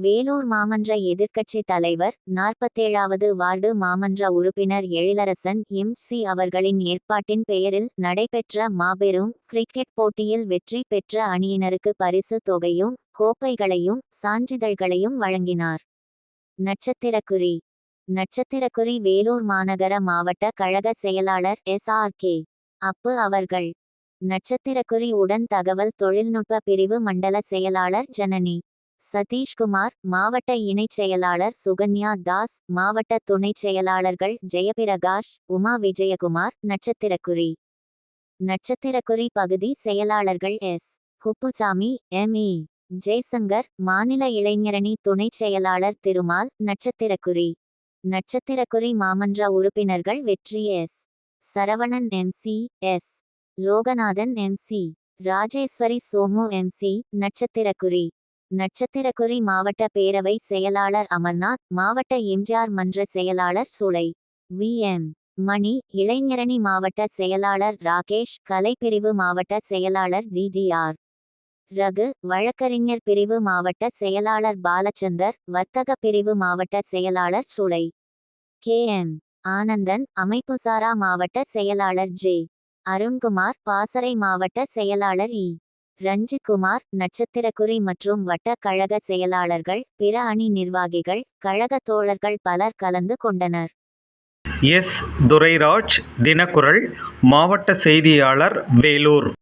வேலூர் மாமன்ற எதிர்க்கட்சி தலைவர் நாற்பத்தேழாவது வார்டு மாமன்ற உறுப்பினர் எழிலரசன் எம். சி. அவர்களின் ஏற்பாட்டின் பெயரில் நடைபெற்ற மாபெரும் கிரிக்கெட் போட்டியில் வெற்றி பெற்ற அணியினருக்கு பரிசு தொகையும் கோப்பைகளையும் சான்றிதழ்களையும் வழங்கினார். நட்சத்திரக்குறி. நட்சத்திரக்குறி வேலூர் மாநகர மாவட்ட கழக செயலாளர் எஸ். ஆர். கே. அப்பு அவர்கள். நட்சத்திரக்குறி உடன் தகவல் தொழில்நுட்ப பிரிவு மண்டல செயலாளர் ஜனனி. சதீஷ்குமார் மாவட்ட இணைச் செயலாளர் சுகன்யா தாஸ் மாவட்ட துணைச் செயலாளர்கள் ஜெயபிரகாஷ் உமா விஜயகுமார் நட்சத்திரக்குறி. நட்சத்திரக்குறி பகுதி செயலாளர்கள் S. Kuppusamy M. E. Jaishankar மாநில இளைஞரணி துணைச் செயலாளர் திருமால் நட்சத்திரக்குறி. நட்சத்திரக்குறி மாமன்ற உறுப்பினர்கள் வெற்றி S. Saravanan MC S. Loganathan MC Rajeswari Somu MC நட்சத்திரக்குறி. நட்சத்திரக்குறி மாவட்ட பேரவை செயலாளர் அமர்நாத் மாவட்ட எம்ஜிஆர் மன்ற செயலாளர் சுளை வி. எம். மணி இளைஞரணி மாவட்ட செயலாளர் ராகேஷ் கலைப்பிரிவு மாவட்ட செயலாளர் டிடிஆர் ரகு வழக்கறிஞர் பிரிவு மாவட்ட செயலாளர் பாலச்சந்தர் வர்த்தக பிரிவு மாவட்ட செயலாளர் சுளை கே. எம். ஆனந்தன் அமைப்புசாரா மாவட்ட செயலாளர் ஜே. அருண்குமார் பாசறை மாவட்ட செயலாளர் இ. ரஞ்சித்குமார் நட்சத்திரக்குறி மற்றும் வட்ட கழக செயலாளர்கள் பிற அணி நிர்வாகிகள் கழக தோழர்கள் பலர் கலந்து கொண்டனர். எஸ். துரைராஜ் தினக்குரல் மாவட்ட செய்தியாளர் வேலூர்.